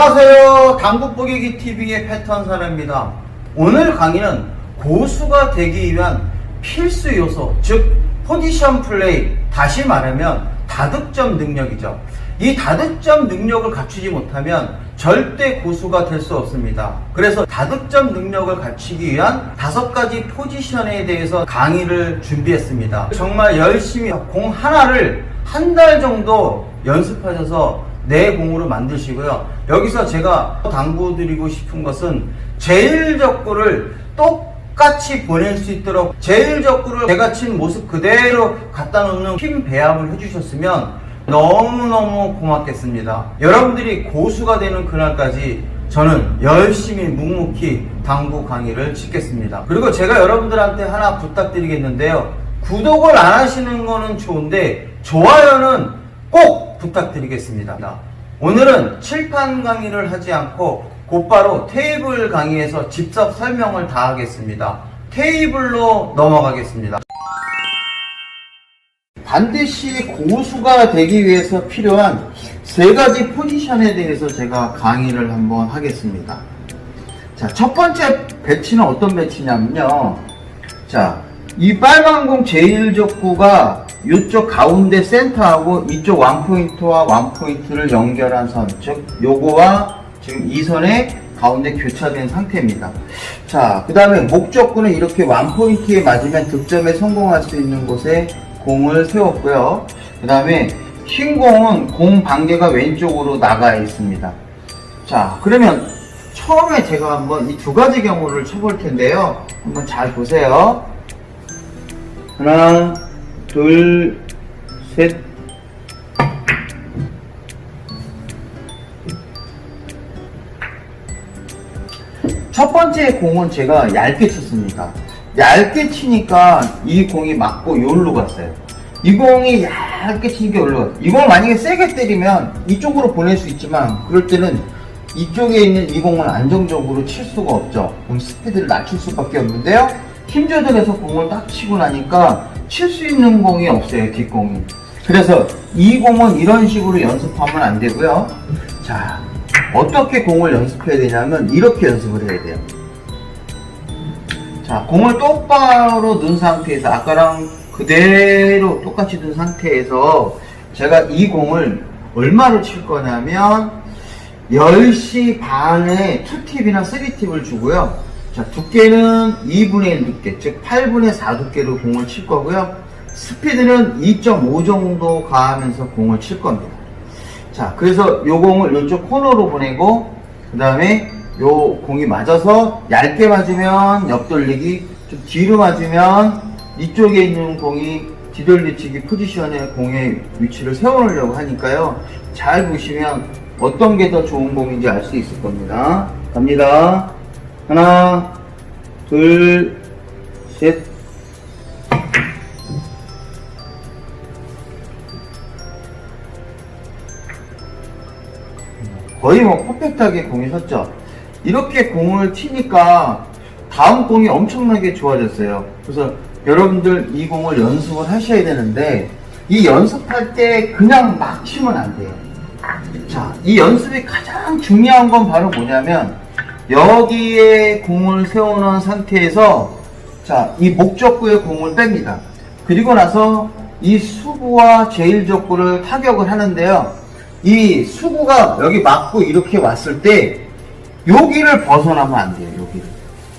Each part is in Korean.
안녕하세요. 당구뽀개기 TV의 패턴 사례입니다. 오늘 강의는 고수가 되기 위한 필수 요소, 즉 포지션 플레이, 다시 말하면 다득점 능력이죠. 이 다득점 능력을 갖추지 못하면 절대 고수가 될 수 없습니다. 그래서 다득점 능력을 갖추기 위한 다섯 가지 포지션에 대해서 강의를 준비했습니다. 정말 열심히 공 하나를 한 달 정도 연습하셔서 내 공으로 만드시고요. 여기서 제가 당부드리고 싶은 것은 제일 적구를 똑같이 보낼 수 있도록 제일 적구를 제가 친 모습 그대로 갖다 놓는 힘 배합을 해주셨으면 너무너무 고맙겠습니다. 여러분들이 고수가 되는 그날까지 저는 열심히 묵묵히 당구 강의를 짓겠습니다. 그리고 제가 여러분들한테 하나 부탁드리겠는데요. 구독을 안 하시는 거는 좋은데 좋아요는 꼭 부탁드리겠습니다. 오늘은 칠판 강의를 하지 않고 곧바로 테이블 강의에서 직접 설명을 다 하겠습니다. 테이블로 넘어가겠습니다. 반드시 고수가 되기 위해서 필요한 세 가지 포지션에 대해서 제가 강의를 한번 하겠습니다. 자, 첫 번째 배치는 어떤 배치냐면요. 자, 이 빨간 공 제일 적구가 이쪽 가운데 센터하고 이쪽 원포인트와 원포인트를 연결한 선, 즉 요거와 지금 이 선의 가운데 교차된 상태입니다. 자, 그 다음에 목적구는 이렇게 원포인트에 맞으면 득점에 성공할 수 있는 곳에 공을 세웠고요. 그 다음에 흰 공은 공 반개가 왼쪽으로 나가 있습니다. 자, 그러면 처음에 제가 한번 이 두 가지 경우를 쳐볼 텐데요. 한번 잘 보세요. 하나, 둘, 셋. 첫 번째 공은 제가 얇게 쳤습니다. 얇게 치니까 이 공이 맞고 요로 갔어요. 이 공이 얇게 치니까 요로 갔어요. 이걸 만약에 세게 때리면 이쪽으로 보낼 수 있지만 그럴 때는 이쪽에 있는 이 공을 안정적으로 칠 수가 없죠. 그럼 스피드를 낮출 수밖에 없는데요. 힘 조절해서 공을 딱 치고 나니까 칠 수 있는 공이 없어요, 뒷공이. 그래서 이 공은 이런 식으로 연습하면 안 되고요. 자, 어떻게 공을 연습해야 되냐면 이렇게 연습을 해야 돼요. 자, 공을 똑바로 넣은 상태에서 아까랑 그대로 똑같이 둔 상태에서 제가 이 공을 얼마로 칠 거냐면 10시 반에 2팁이나 3팁을 주고요. 자, 두께는 2분의 1 두께, 즉 8분의 4 두께로 공을 칠 거고요. 스피드는 2.5 정도 가하면서 공을 칠 겁니다. 자, 그래서 요 공을 이쪽 코너로 보내고, 그 다음에 요 공이 맞아서 얇게 맞으면 옆돌리기, 좀 뒤로 맞으면 이쪽에 있는 공이 뒤돌리치기 포지션에 공의 위치를 세워놓으려고 하니까요. 잘 보시면 어떤 게 더 좋은 공인지 알 수 있을 겁니다. 갑니다. 하나, 둘, 셋. 거의 뭐 퍼펙트하게 공이 섰죠. 이렇게 공을 튀니까 다음 공이 엄청나게 좋아졌어요. 그래서 여러분들 이 공을 연습을 하셔야 되는데 이 연습할 때 그냥 막 치면 안 돼요. 자, 이 연습이 가장 중요한 건 바로 뭐냐면 여기에 공을 세워놓은 상태에서 자, 이 목적구에 공을 뺍니다. 그리고 나서 이 수구와 제일적구를 타격을 하는데요. 이 수구가 여기 맞고 이렇게 왔을 때 여기를 벗어나면 안 돼요. 여기를.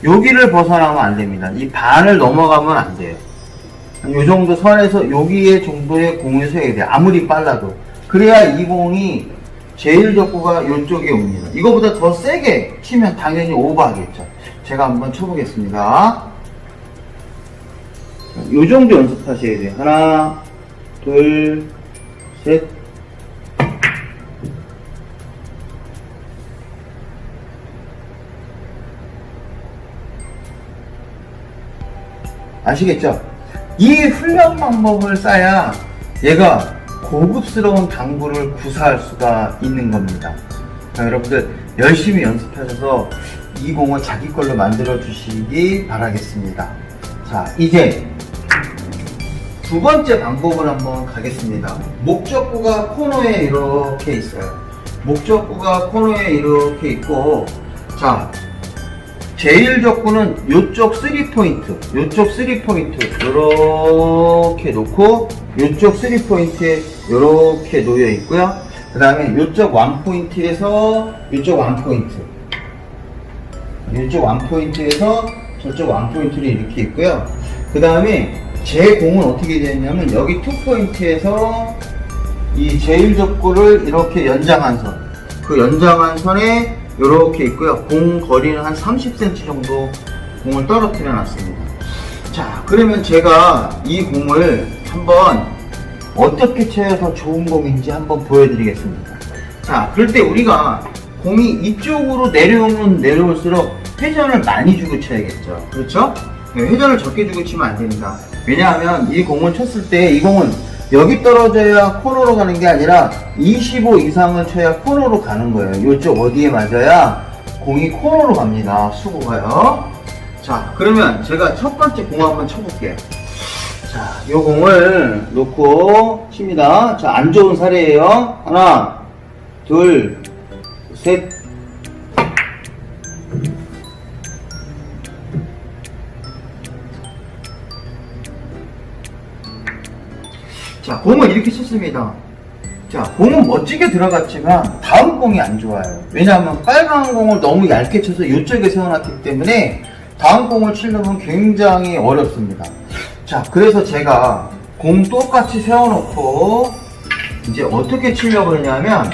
여기를 벗어나면 안 됩니다. 이 반을 넘어가면 안 돼요. 이 정도 선에서 여기에 정도의 공을 세야 돼요. 아무리 빨라도. 그래야 이 공이 제일 적구가 이쪽에 옵니다. 이거보다 더 세게 치면 당연히 오버하겠죠. 제가 한번 쳐보겠습니다. 이 정도 연습하셔야 돼요. 하나, 둘, 셋. 아시겠죠? 이 훈련 방법을 쌓아야 얘가 고급스러운 당구를 구사할 수가 있는 겁니다. 자, 여러분들 열심히 연습하셔서 이 공을 자기 걸로 만들어 주시기 바라겠습니다. 자, 이제 두 번째 방법을 한번 가겠습니다. 목적구가 코너에 이렇게 있어요. 목적구가 코너에 이렇게 있고, 자, 제일 적구는 요쪽 3포인트, 요쪽 3포인트, 요렇게 놓고, 요쪽 3포인트에 요렇게 놓여 있고요. 그 다음에 요쪽 1포인트에서 요쪽 1포인트. 요쪽 1포인트에서 저쪽 1포인트를 이렇게 있고요. 그 다음에 제 공은 어떻게 되냐면 여기 2포인트에서 이 제일 적구를 이렇게 연장한 선. 그 연장한 선에 이렇게 있고요. 공 거리는 한 30cm 정도 공을 떨어뜨려 놨습니다. 자, 그러면 제가 이 공을 한번 어떻게 쳐야 좋은 공인지 한번 보여드리겠습니다. 자, 그럴 때 우리가 공이 이쪽으로 내려오면 내려올수록 회전을 많이 주고 쳐야겠죠. 그렇죠? 네, 회전을 적게 주고 치면 안 됩니다. 왜냐하면 이 공을 쳤을 때 이 공은 여기 떨어져야 코너로 가는 게 아니라 25 이상을 쳐야 코너로 가는 거예요. 이쪽 어디에 맞아야 공이 코너로 갑니다. 수고가요. 자, 그러면 제가 첫 번째 공 한번 쳐볼게요. 자, 요 공을 놓고 칩니다. 자, 안 좋은 사례예요. 하나, 둘, 셋. 자, 공을 이렇게 쳤습니다. 자, 공은 멋지게 들어갔지만 다음 공이 안 좋아요. 왜냐하면 빨간 공을 너무 얇게 쳐서 이쪽에 세워놨기 때문에 다음 공을 치려면 굉장히 어렵습니다. 자, 그래서 제가 공 똑같이 세워놓고 이제 어떻게 치려고 했냐면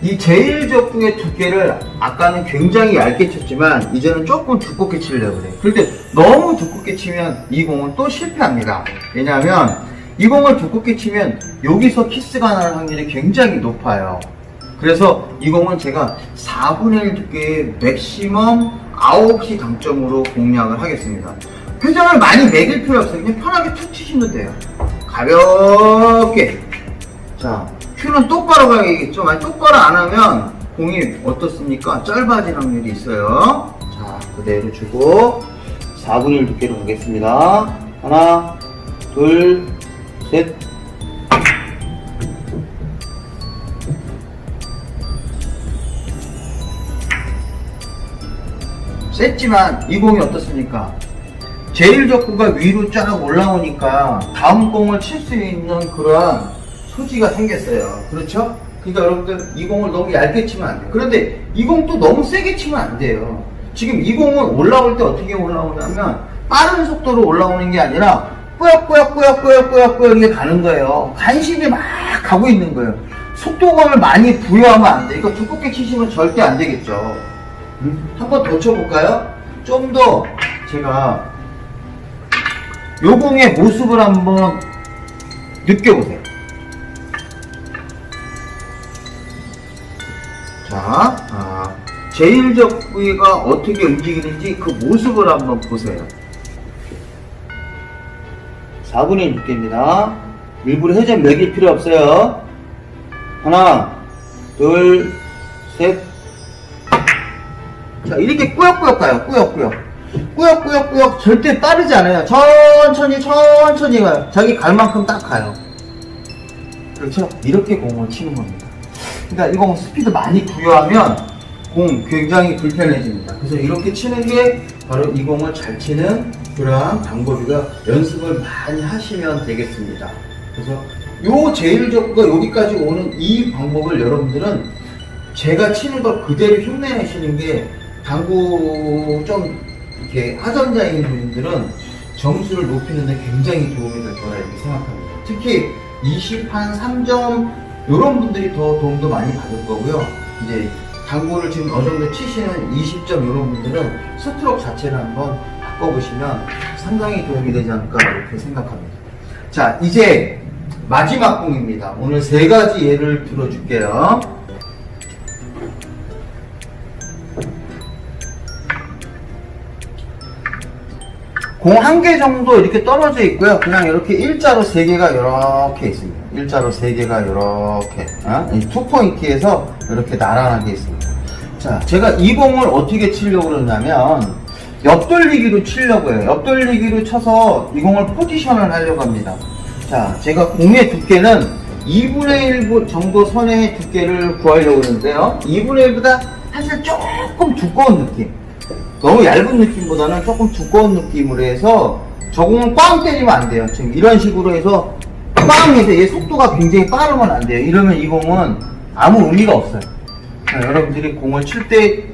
이 제일 적구의 두께를 아까는 굉장히 얇게 쳤지만 이제는 조금 두껍게 치려고 그래요. 그런데 너무 두껍게 치면 이 공은 또 실패합니다. 왜냐하면 이 공을 두껍게 치면 여기서 키스가 날 확률이 굉장히 높아요. 그래서 이 공은 제가 4분의 1 두께의 맥시멈 9시 당점으로 공략을 하겠습니다. 회전을 많이 매길 필요 없어요. 그냥 편하게 툭 치시면 돼요. 가볍게. 자, 큐는 똑바로 가야겠죠. 만약 똑바로 안 하면 공이 어떻습니까? 짧아질 확률이 있어요. 자, 그대로 주고 4분의 1 두께로 가겠습니다. 하나, 둘, 셋. 셌지만 이 공이 어떻습니까? 제일 적구가 위로 쫙 올라오니까 다음 공을 칠 수 있는 그러한 소지가 생겼어요. 그렇죠? 그러니까 여러분들 이 공을 너무 얇게 치면 안 돼요. 그런데 이 공도 너무 세게 치면 안 돼요. 지금 이 공은 올라올 때 어떻게 올라오냐면 빠른 속도로 올라오는 게 아니라 꾸역꾸역꾸역꾸역꾸역꾸역 이렇게 가는 거예요. 간신히 막 가고 있는 거예요. 속도감을 많이 부여하면 안 돼. 이거 두껍게 치시면 절대 안 되겠죠. 한번 더 쳐볼까요? 좀 더 제가 요 공의 모습을 한번 느껴보세요. 자, 아, 제일적 부위가 어떻게 움직이는지 그 모습을 한번 보세요. 4분의 6개입니다. 일부러 회전 매길 필요 없어요. 하나, 둘, 셋. 자, 이렇게 꾸역꾸역 가요. 꾸역꾸역. 꾸역꾸역꾸역 절대 빠르지 않아요. 천천히, 천천히 가요. 자기 갈 만큼 딱 가요. 그렇죠? 이렇게 공을 치는 겁니다. 그러니까 이공 스피드 많이 부여하면 공 굉장히 불편해집니다. 그래서 이렇게 치는 게 바로 이 공을 잘 치는 그러한 방법이가 연습을 많이 하시면 되겠습니다. 그래서 요 제일 적구가 여기까지 오는 이 방법을 여러분들은 제가 치는 걸 그대로 흉내내시는 게 당구 좀 이렇게 하전자인 분들은 점수를 높이는 데 굉장히 도움이 될 거라 이렇게 생각합니다. 특히 20한 3점 이런 분들이 더 도움도 많이 받을 거고요. 이제 당구를 지금 어느 정도 치시는 20점 이런 분들은 스트로크 자체를 한번 바꿔보시면 상당히 도움이 되지 않을까 이렇게 생각합니다. 자, 이제 마지막 공입니다. 오늘 세 가지 예를 들어줄게요. 공 한 개 정도 이렇게 떨어져 있고요. 그냥 이렇게 일자로 세 개가 이렇게 있습니다. 일자로 세 개가 이렇게 어? 이 투포인트에서 이렇게 나란하게 있습니다. 자, 제가 이 공을 어떻게 치려고 그러냐면 옆돌리기로 치려고 해요. 옆돌리기로 쳐서 이 공을 포지션을 하려고 합니다. 자, 제가 공의 두께는 2분의 1 정도 선의 두께를 구하려고 하는데요. 2분의 1보다 사실 조금 두꺼운 느낌. 너무 얇은 느낌보다는 조금 두꺼운 느낌으로 해서 저 공은 꽝 때리면 안 돼요. 지금 이런 식으로 해서 꽝 해서 얘 속도가 굉장히 빠르면 안 돼요. 이러면 이 공은 아무 의미가 없어요. 자, 여러분들이 공을 칠 때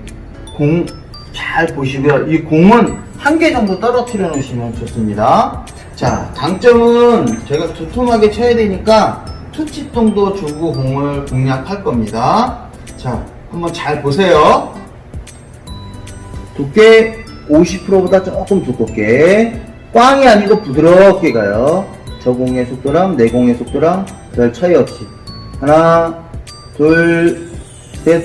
공 잘 보시고요. 이 공은 한 개 정도 떨어뜨려 놓으시면 좋습니다. 자, 장점은 제가 두툼하게 쳐야 되니까 투칩 정도 주고 공을 공략할 겁니다. 자, 한번 잘 보세요. 두께 50%보다 조금 두껍게 꽝이 아니고 부드럽게 가요. 저 공의 속도랑 내 공의 속도랑 별 차이 없이 하나 둘 셋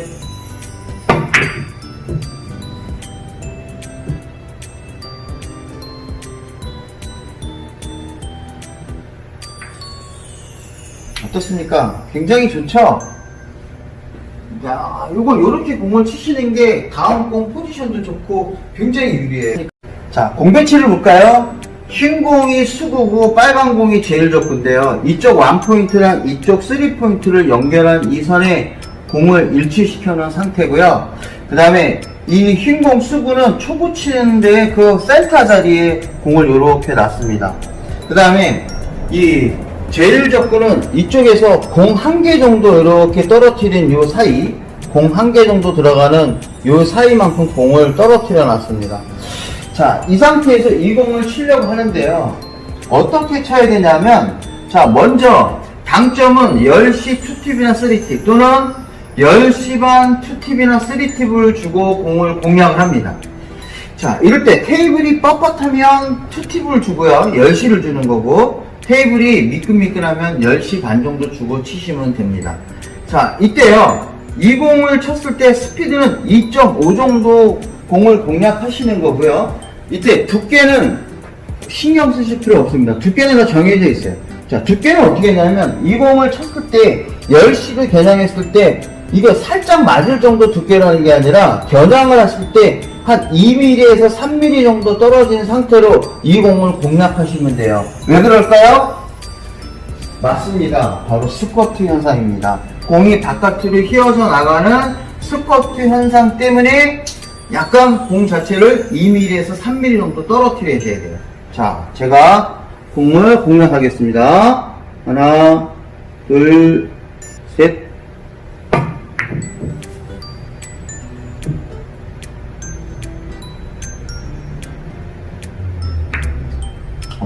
어떻습니까? 굉장히 좋죠? 야, 요거 요렇게 공을 치시는 게 다음 공 포지션도 좋고 굉장히 유리해요. 자, 공 배치를 볼까요? 흰 공이 수구고 빨간 공이 제일 좋은데요. 이쪽 원포인트랑 이쪽 쓰리포인트를 연결한 이 선에 공을 일치시켜 놓은 상태고요. 그 다음에 이 흰 공 수구는 초구 치는데 그 센터 자리에 공을 이렇게 놨습니다. 그 다음에 이 제일 접근은 이쪽에서 공 한 개 정도 이렇게 떨어뜨린 요 사이 공 한 개 정도 들어가는 요 사이만큼 공을 떨어뜨려 놨습니다. 자, 이 상태에서 이 공을 치려고 하는데요. 어떻게 쳐야 되냐면, 자, 먼저, 당점은 10시 2팁이나 3팁 또는 10시 반 2팁이나 3팁을 주고 공을 공략을 합니다. 자, 이럴 때 테이블이 뻣뻣하면 2팁을 주고요. 10시를 주는 거고, 테이블이 미끈미끈하면 10시 반 정도 주고 치시면 됩니다. 자, 이때요. 이 공을 쳤을 때 스피드는 2.5 정도 공을 공략하시는 거고요. 이때 두께는 신경 쓰실 필요 없습니다. 두께는 다 정해져 있어요. 자, 두께는 어떻게 했냐면 이 공을 쳤을 때 10시를 겨냥했을 때 이거 살짝 맞을 정도 두께라는 게 아니라 겨냥을 했을 때 한 2mm에서 3mm 정도 떨어진 상태로 이 공을 공략하시면 돼요. 왜 그럴까요? 맞습니다. 바로 스쿼트 현상입니다. 공이 바깥으로 휘어져 나가는 스쿼트 현상 때문에 약간 공 자체를 2mm에서 3mm 정도 떨어뜨려야 돼요. 자, 제가 공을 공략하겠습니다. 하나, 둘, 셋.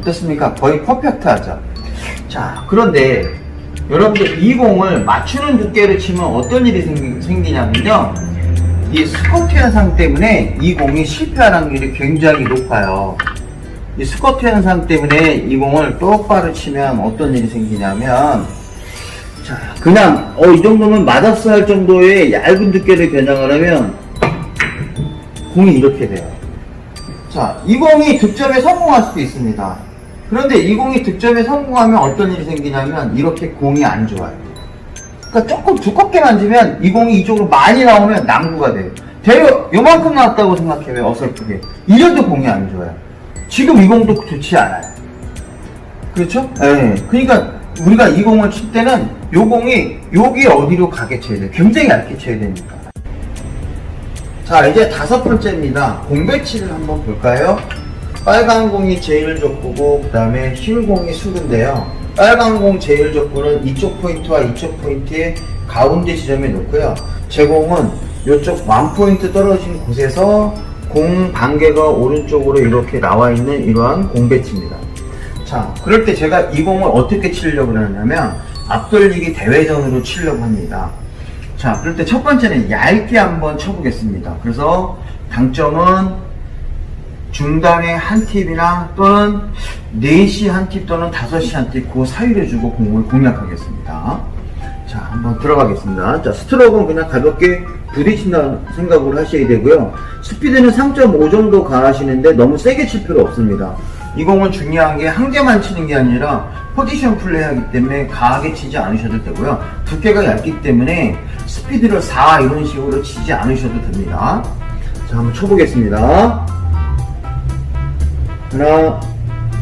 어떻습니까? 거의 퍼펙트하죠. 자, 그런데 여러분들 이 공을 맞추는 두께를 치면 어떤 일이 생기, 생기 냐면요. 이 스쿼트 현상 때문에 이 공이 실패할 확률이 굉장히 높아요. 이 스쿼트 현상 때문에 이 공을 똑바로 치면 어떤 일이 생기냐면 자, 그냥 어, 이 정도면 맞았어 할 정도의 얇은 두께를 겨냥을 하면 공이 이렇게 돼요. 자, 이 공이 득점에 성공할 수도 있습니다. 그런데 이 공이 득점에 성공하면 어떤 일이 생기냐면 이렇게 공이 안 좋아요. 그러니까 조금 두껍게 만지면 이 공이 이쪽으로 많이 나오면 난구가 돼요. 대여 요만큼 나왔다고 생각해요. 어설프게. 이래도 공이 안 좋아요. 지금 이 공도 좋지 않아요. 그렇죠? 예. 그러니까 우리가 이 공을 칠 때는 요 공이 여기 어디로 가게 쳐야 돼요. 굉장히 얇게 쳐야 되니까. 자, 이제 다섯 번째입니다. 공 배치를 한번 볼까요? 빨간 공이 제일 족구고, 그 다음에 흰 공이 수구인데요. 빨간 공 제일 족구는 이쪽 포인트와 이쪽 포인트의 가운데 지점에 놓고요. 제 공은 이쪽 만 포인트 떨어진 곳에서 공 반개가 오른쪽으로 이렇게 나와 있는 이러한 공 배치입니다. 자, 그럴 때 제가 이 공을 어떻게 치려고 그러냐면 앞돌리기 대회전으로 치려고 합니다. 자, 그럴 때 첫 번째는 얇게 한번 쳐보겠습니다. 그래서 당점은 중단에 한 팁이나 또는 4시 한 팁 또는 5시 한 팁 그 사이를 주고 공을 공략하겠습니다. 자, 한번 들어가겠습니다. 자, 스트로크는 그냥 가볍게 부딪힌다는 생각으로 하셔야 되고요. 스피드는 3.5 정도 가하시는데 너무 세게 칠 필요 없습니다. 이 공은 중요한 게 한 개만 치는 게 아니라 포지션 플레이 하기 때문에 강하게 치지 않으셔도 되고요. 두께가 얇기 때문에 스피드를 4 이런 식으로 치지 않으셔도 됩니다. 자, 한번 쳐보겠습니다. 하나,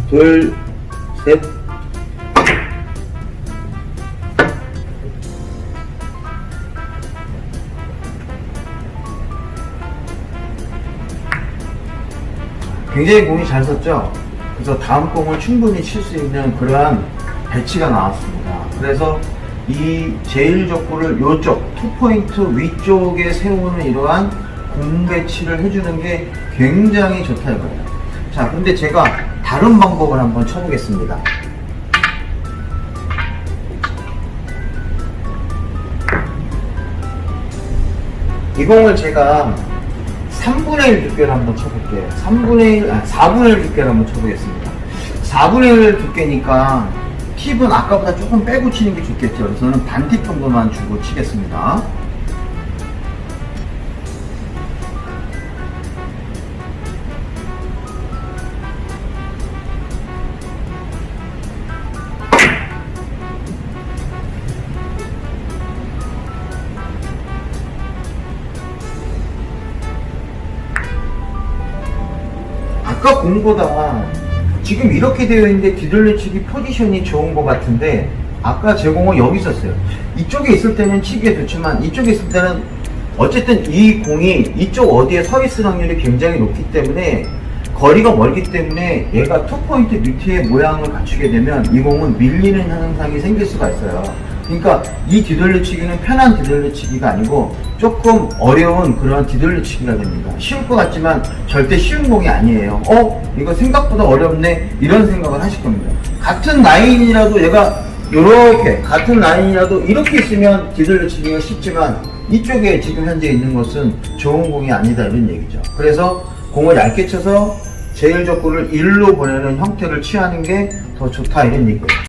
둘, 셋. 굉장히 공이 잘 섰죠? 그래서 다음 공을 충분히 칠 수 있는 그러한 배치가 나왔습니다. 그래서 이 제일 적구를 이쪽, 투포인트 위쪽에 세우는 이러한 공 배치를 해주는 게 굉장히 좋다 이거예요. 자, 근데 제가 다른 방법을 한번 쳐보겠습니다. 이 공을 제가 3분의 1 두께를 한번 쳐볼게요. 3분의 1, 아, 4분의 1 두께를 한번 쳐보겠습니다. 4분의 1 두께니까 팁은 아까보다 조금 빼고 치는 게 좋겠죠. 그래서 저는 반 팁 정도만 주고 치겠습니다. 아까 공보다 지금 이렇게 되어 있는데 뒤돌려치기 포지션이 좋은 것 같은데 아까 제 공은 여기 있었어요. 이쪽에 있을 때는 치기에 좋지만 이쪽에 있을 때는 어쨌든 이 공이 이쪽 어디에 서 있을 확률이 굉장히 높기 때문에 거리가 멀기 때문에 얘가 투포인트 밑에 모양을 갖추게 되면 이 공은 밀리는 현상이 생길 수가 있어요. 그러니까 이 뒤돌려치기는 편한 뒤돌려치기가 아니고 조금 어려운 그런 뒤돌려치기가 됩니다. 쉬울 것 같지만 절대 쉬운 공이 아니에요. 어? 이거 생각보다 어렵네? 이런 생각을 하실 겁니다. 같은 라인이라도 얘가 이렇게 같은 라인이라도 이렇게 있으면 뒤돌려치기가 쉽지만 이쪽에 지금 현재 있는 것은 좋은 공이 아니다 이런 얘기죠. 그래서 공을 얇게 쳐서 제일 적구를 일로 보내는 형태를 취하는 게 더 좋다 이런 얘기예요.